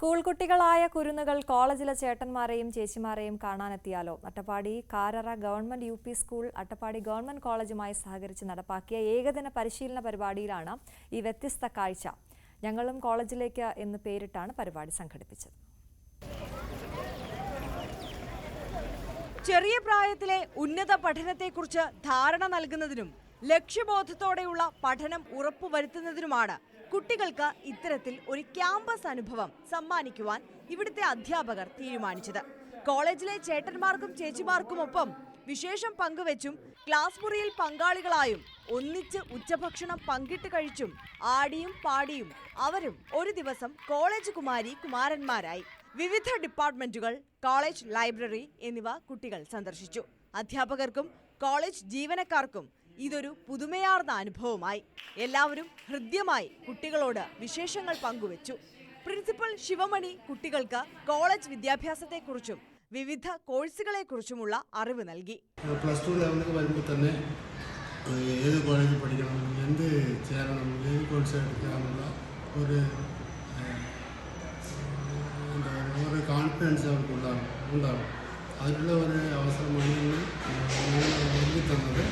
School കുട്ടികളായ കുരുന്നുകൾ കോളേജിലെ ചേട്ടന്മാരെയും ചേച്ചിമാരെയും കാണാനെത്തിയാലോ? Attappadi Karara government U P school Attappadi government കോളേജുമായി സഹകരിച്ച് നടപ്പാക്കിയ ഏകദിന പരിശീലന പരിപാടിയിലാണ് ഈ വ്യത്യസ്ത കാഴ്ച. ഞങ്ങളും കോളേജിലേക്ക് എന്ന് പേരിട്ടാണ് പരിപാടി സംഘടിപ്പിച്ചത്. ചെറിയ പ്രായത്തിലെ ഉന്നത പഠനത്തെക്കുറിച്ച് ധാരണ നൽകുന്നതിനും ലക്ഷ്യബോധത്തോടെയുള്ള പഠനം ഉറപ്പുവരുത്തുന്നതിനുമാണ് കുട്ടികൾക്ക് ഇത്തരത്തിൽ ഒരു ക്യാമ്പസ് അനുഭവം സമ്മാനിക്കുവാൻ ഇവിടുത്തെ അധ്യാപകർ തീരുമാനിച്ചത്. കോളേജിലെ ചേട്ടന്മാർക്കും ചേച്ചിമാർക്കുമൊപ്പം വിശേഷം പങ്കുവെച്ചും ക്ലാസ് മുറിയിൽ പങ്കാളികളായും ഒന്നിച്ച് ഉച്ചഭക്ഷണം പങ്കിട്ട് കഴിച്ചും ആടിയും പാടിയും അവരും ഒരു ദിവസം കോളേജ് കുമാരി കുമാരന്മാരായി. വിവിധ ഡിപ്പാർട്ട്മെന്റുകൾ കോളേജ് ലൈബ്രറി എന്നിവ കുട്ടികൾ സന്ദർശിച്ചു. അധ്യാപകർക്കും കോളേജ് ജീവനക്കാർക്കും ഇതൊരു പുതുമയാർന്ന അനുഭവമായി. എല്ലാവരും ഹൃദ്യമായി കുട്ടികളോട് വിശേഷങ്ങൾ പങ്കുവച്ചു. പ്രിൻസിപ്പൽ ശിവമണി കുട്ടികൾക്ക് കോളേജ് വിദ്യാഭ്യാസത്തെക്കുറിച്ചും വിവിധ കോഴ്സുകളെക്കുറിച്ചുമുള്ള അറിവ് നൽകി. പ്ലസ് ടു ലെവലിലേക്ക് വരുമ്പോൾ തന്നെ ഏത് കോളേജിൽ പഠിക്കണം എന്ത് ചേരണം ഏത് കോഴ്സ് എടുക്കാമെന്നുള്ള ഒരു ഒരു കോൺഫിഡൻസ് അവർക്ക് ഉണ്ടാകും ഉണ്ടാകും അതിനുള്ള ഒരു അവസരമാണ് നൽകി തന്നത്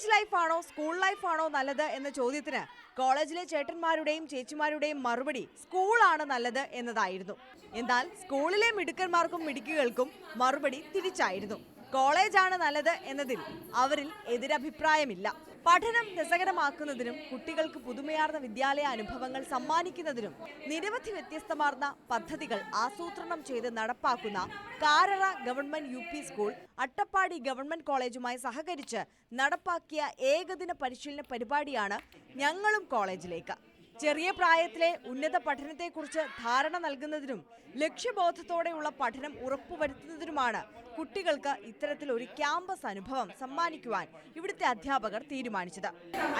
കോളേജ് ലൈഫാണോ സ്കൂൾ ലൈഫാണോ നല്ലത് എന്ന ചോദ്യത്തിന് കോളേജിലെ ചേട്ടന്മാരുടെയും ചേച്ചിമാരുടെയും മറുപടി സ്കൂളാണ് നല്ലത് എന്നതായിരുന്നു. എന്നാൽ സ്കൂളിലെ മിടുക്കന്മാർക്കും മിടുക്കുകൾക്കും മറുപടി തിരിച്ചായിരുന്നു. കോളേജാണ് നല്ലത് എന്നതിൽ അവരിൽ എതിരഭിപ്രായമില്ല. പഠനം രസകരമാക്കുന്നതിനും കുട്ടികൾക്ക് പുതുമയാർന്ന വിദ്യാലയ അനുഭവങ്ങൾ സമ്മാനിക്കുന്നതിനും നിരവധി വ്യത്യസ്തമാർന്ന പദ്ധതികൾ ആസൂത്രണം ചെയ്ത് നടപ്പാക്കുന്ന Karara government U school Attappadi government കോളേജുമായി സഹകരിച്ച് നടപ്പാക്കിയ ഏകദിന പരിശീലന പരിപാടിയാണ് ഞങ്ങളും കോളേജിലേക്ക്. ചെറിയ പ്രായത്തിലെ ഉന്നത പഠനത്തെക്കുറിച്ച് ധാരണ നൽകുന്നതിനും ലക്ഷ്യബോധത്തോടെയുള്ള പഠനം ഉറപ്പുവരുത്തുന്നതിനുമാണ് കുട്ടികൾക്ക് ഇത്തരത്തിൽ ഒരു ക്യാമ്പസ് അനുഭവം സമ്മാനിക്കുവാൻ ഇവിടുത്തെ അധ്യാപകർ തീരുമാനിച്ചത്.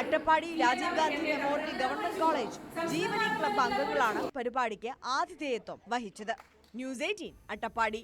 Attappadi Rajiv Gandhi memorial government college Jeevani club അംഗങ്ങളാണ് പരിപാടിക്ക് ആതിഥേയത്വം വഹിച്ചത്. News eighteen Attappadi.